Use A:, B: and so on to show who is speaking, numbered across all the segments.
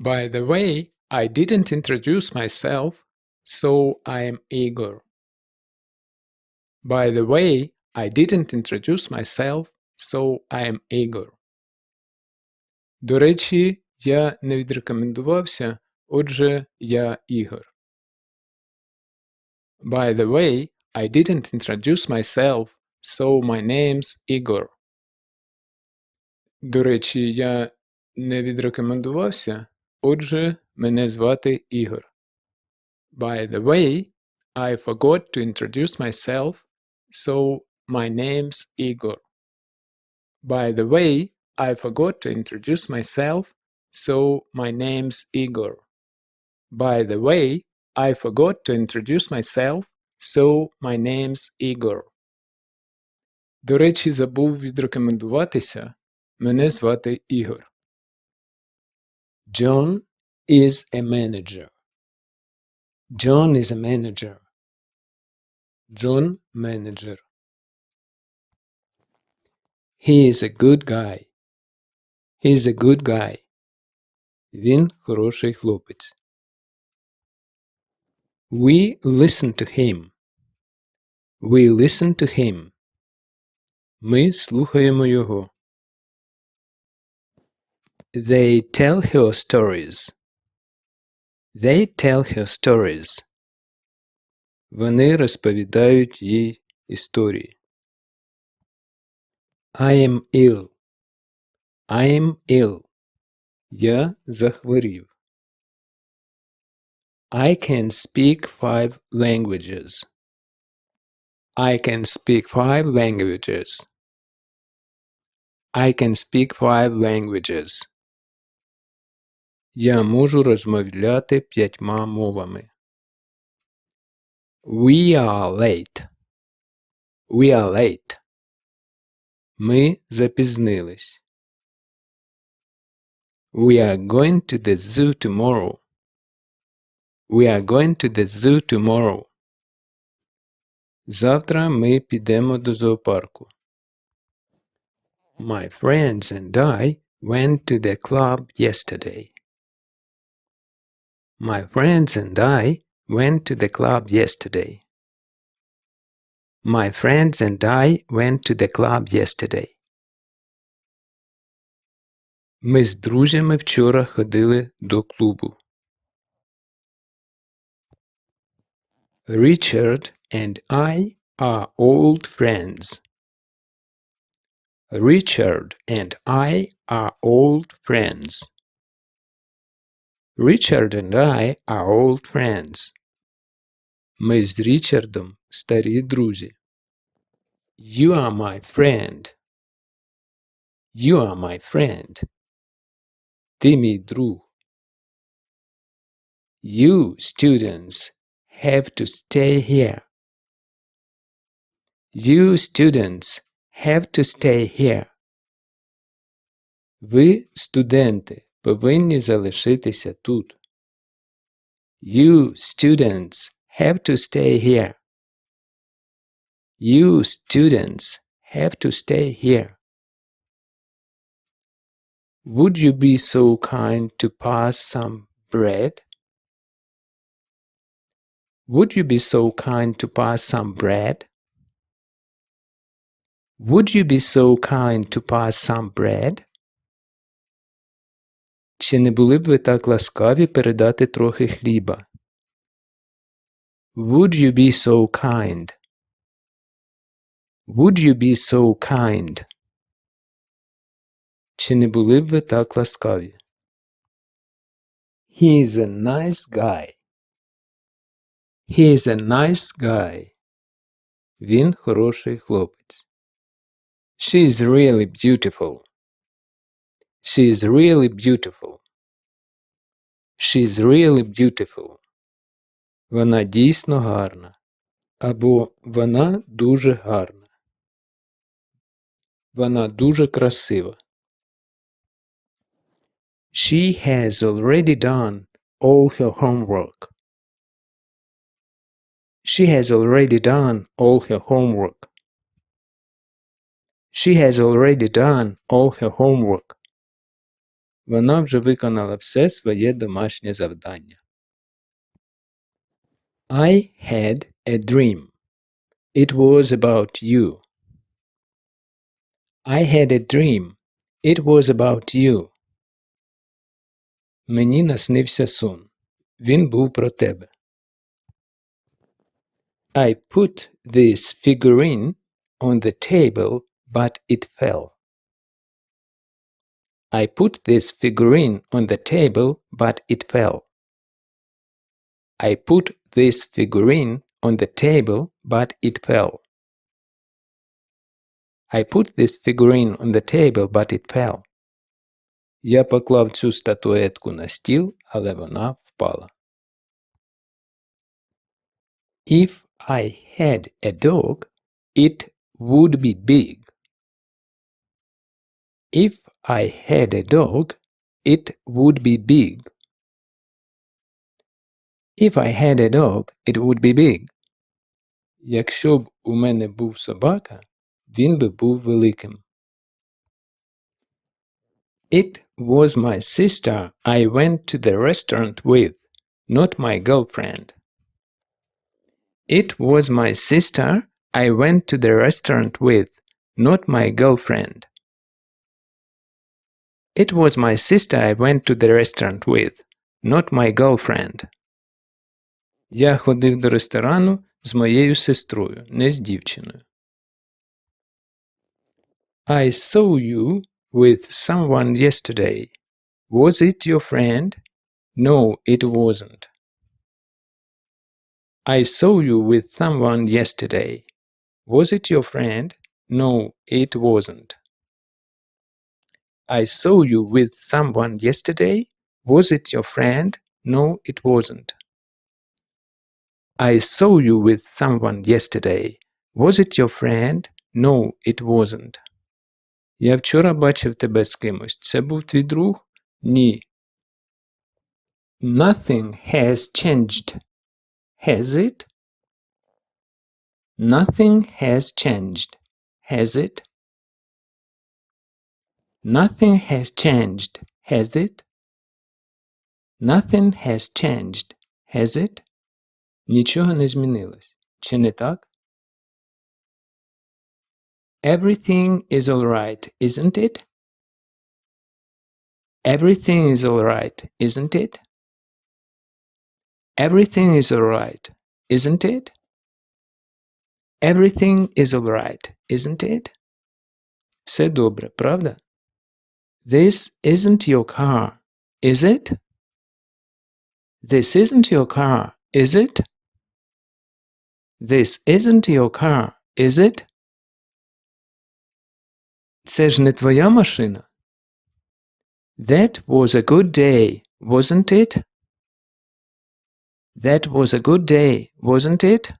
A: By the way, I didn't introduce myself, so I'm Igor. By the way, I didn't introduce myself, so I'm Igor. До речі, я не відрекомендувався, отже, я Ігор. By the way, I didn't introduce myself, so my name's Igor. До речі, я не відрекомендувався, отже, мене звати Ігор. By the way, I forgot to introduce myself, so my name's Igor. By the way, I forgot to introduce myself, so my name's Igor. By the way, I forgot to introduce myself, so my name's Igor. До речі, забув відрекомендуватися. Мене звати Ігор.
B: John is a manager. John is a manager.
A: Джон – менеджер.
B: He is a good guy. He is a good guy.
A: Він хороший хлопець.
B: We listen to him. We listen to him.
A: Ми слухаємо його.
B: They tell her stories. They tell her stories.
A: Вони розповідають їй історії.
B: I am ill. I am ill.
A: Я захворів.
B: I can speak five languages. I can speak five languages. I can speak five languages.
A: Я можу розмовляти п'ятьма мовами.
B: We are late. We are late.
A: Ми запізнились.
B: We are going to the zoo tomorrow. We are going to the zoo tomorrow.
A: Завтра ми підемо до зоопарку.
B: My friends and I went to the club yesterday. My friends and I went to the club yesterday. My friends and I went to the club yesterday.
A: Ми з друзями вчора ходили до клубу.
B: Richard and I are old friends. Richard and I are old friends. Richard and I are old friends.
A: Ми з Річардом старі друзі.
B: You are my friend. You are my friend.
A: Ти мій друг.
B: You students have to stay here. You students have to stay here.
A: Ви, студенти, повинні залишитися тут.
B: You students have to stay here. You students have to stay here.
A: Would you be so kind to pass some bread?
B: Would you be so kind to pass some bread? Would you be so kind to pass some bread?
A: Чи не були б ви так ласкаві передати трохи хліба?
B: Would you be so kind? Would you be so kind?
A: Чи не були б ви так ласкаві?
B: He is a nice guy. He is a nice guy.
A: Він хороший хлопець.
B: She is really beautiful. She is really beautiful. She is really beautiful.
A: Вона дійсно гарна. Або вона дуже гарна. Вона дуже красива.
B: She has already done all her homework. She has already done all her homework. She has already done all her homework.
A: Вона вже виконала все своє домашнє завдання. I had a dream. It was about you. I had a dream. It was about you. Мені наснився сон. Він був про тебе. I put this figurine on the table, but it fell. I put this figurine on the table, but it fell. I put this figurine on the table, but it fell. I put this figurine on the table, but it fell. Я поклав цю статуетку на стіл, але вона впала. If I had a dog, it would be big. If I had a dog, it would be big. If I had a dog, it would be big. Якщо б у мене був собака, він би був великим. It was my sister I went to the restaurant with, not my girlfriend. It was my sister I went to the restaurant with, not my girlfriend. It was my sister I went to the restaurant with, not my girlfriend. Я ходив до ресторану з моєю сестрою, не з дівчиною. I saw you with someone yesterday. Was it your friend? No, it wasn't. I saw you with someone yesterday. Was it your friend? No, it wasn't. I saw you with someone yesterday. Was it your friend? No, it wasn't. I saw you with someone yesterday. Was it your friend? No, it wasn't. Я вчора бачив тебе з кимось. Це був твій друг? Ні. Nothing has changed. Has it? Nothing has changed. Has it? Nothing has changed. Has it? Nothing has changed. Has it? Нічого не змінилось. Чи не так? Everything is alright, isn't it? Everything is alright, isn't it? Everything is alright, isn't it? Everything is alright, isn't it? Все добре, правда? This isn't your car, is it? This isn't your car, is it? This isn't your car, is it? Це ж не твоя машина. That was a good day, wasn't it? That was a good day, wasn't it?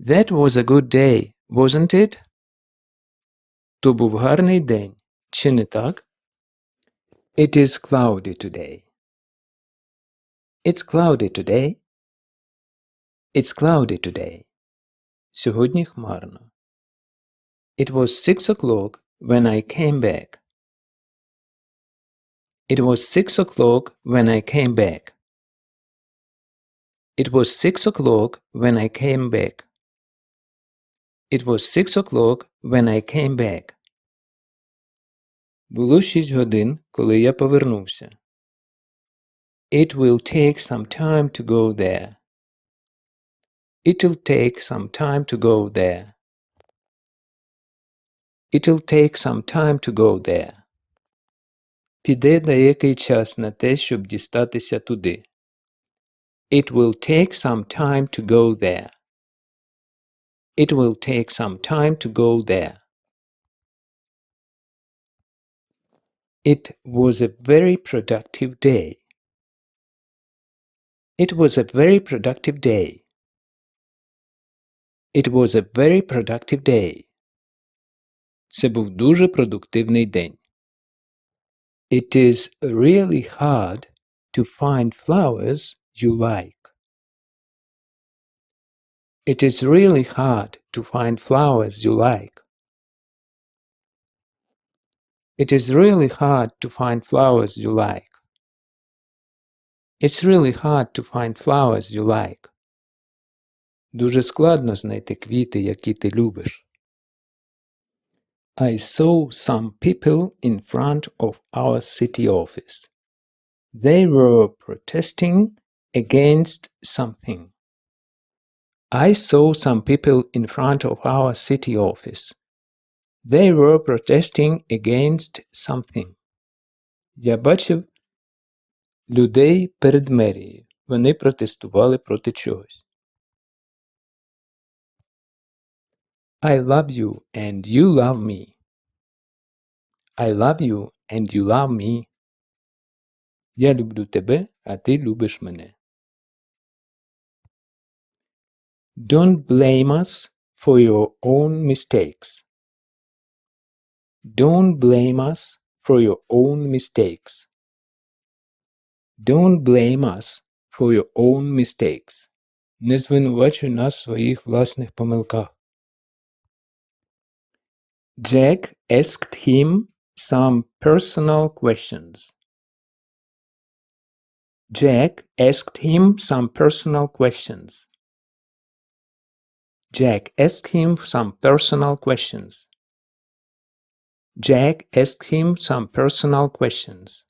A: That was a good day, wasn't it? То був гарний день, чи не так? It is cloudy today. It's cloudy today. It's cloudy today. Сьогодні хмарно. It was six o'clock when I came back. It was six o'clock when I came back. It was six o'clock when I came back. It was six o'clock when I came back. Було шість годин, коли я повернувся. It will take some time to go there. It'll take some time to go there. It'll take some time to go there. Піде деякий час на те, щоб дістатися туди. It will take some time to go there. It will take some time to go there. It was a very productive day. It was a very productive day. It was a very productive day. Це був дуже продуктивний день. It is really hard to find flowers you like. It is really hard to find flowers you like.
B: It is really hard to find flowers you like. It's really hard to find flowers you like. Дуже складно знайти квіти, які ти любиш. I saw some people in front of our city office. They were protesting against something. I saw some people in front of our city office. They were protesting against something. Я бачив людей перед мерією. Вони протестували проти чогось. I love you and you love me. I love you and you love me. Я люблю тебе, а ти любиш мене. Don't blame us for your own mistakes. Don't blame us for your own mistakes. Don't blame us for your own mistakes. Не звинувачуй нас в своїх власних помилках. Jack asked him some personal questions. Jack asked him some personal questions. Jack asked him some personal questions. Jack asked him some personal questions.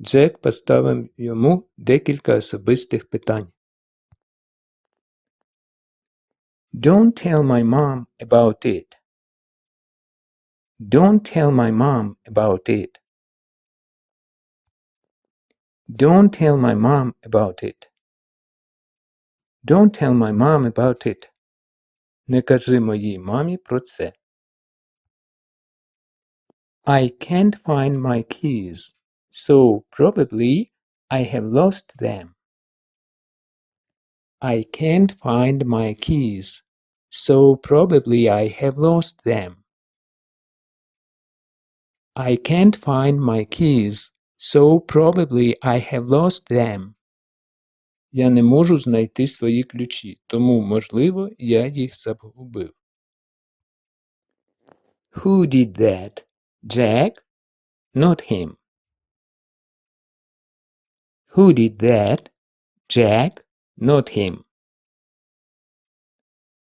B: Джек поставив йому декілька особистих питань. Don't tell my mom about it. Don't tell my mom about it. Don't tell my mom about it. Don't tell my mom about it. Не кажи моїй мамі про це. I can't find my keys, so probably I have lost them. I can't find my keys, so probably I have lost them. I can't find my keys, so probably I have lost them. Я не можу знайти свої ключі, тому, можливо, я їх загубив. Who did that? Jack? Not him. Who did that? Jack? Not him.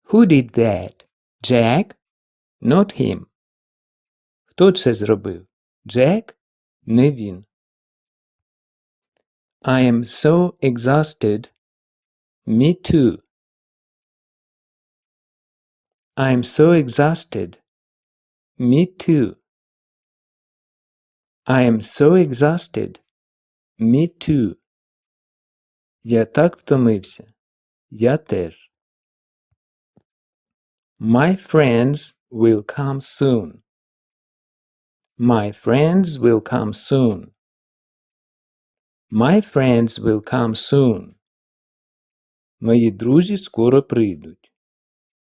B: Who did that? Jack? Not him. Хто це зробив? Джек? Не він. I am so exhausted. Me too. I am so exhausted. Me too. I am so exhausted. Me too. Я так втомився. Я теж. My friends will come soon. My friends will come soon. My friends will come soon. Мої друзі скоро прийдуть.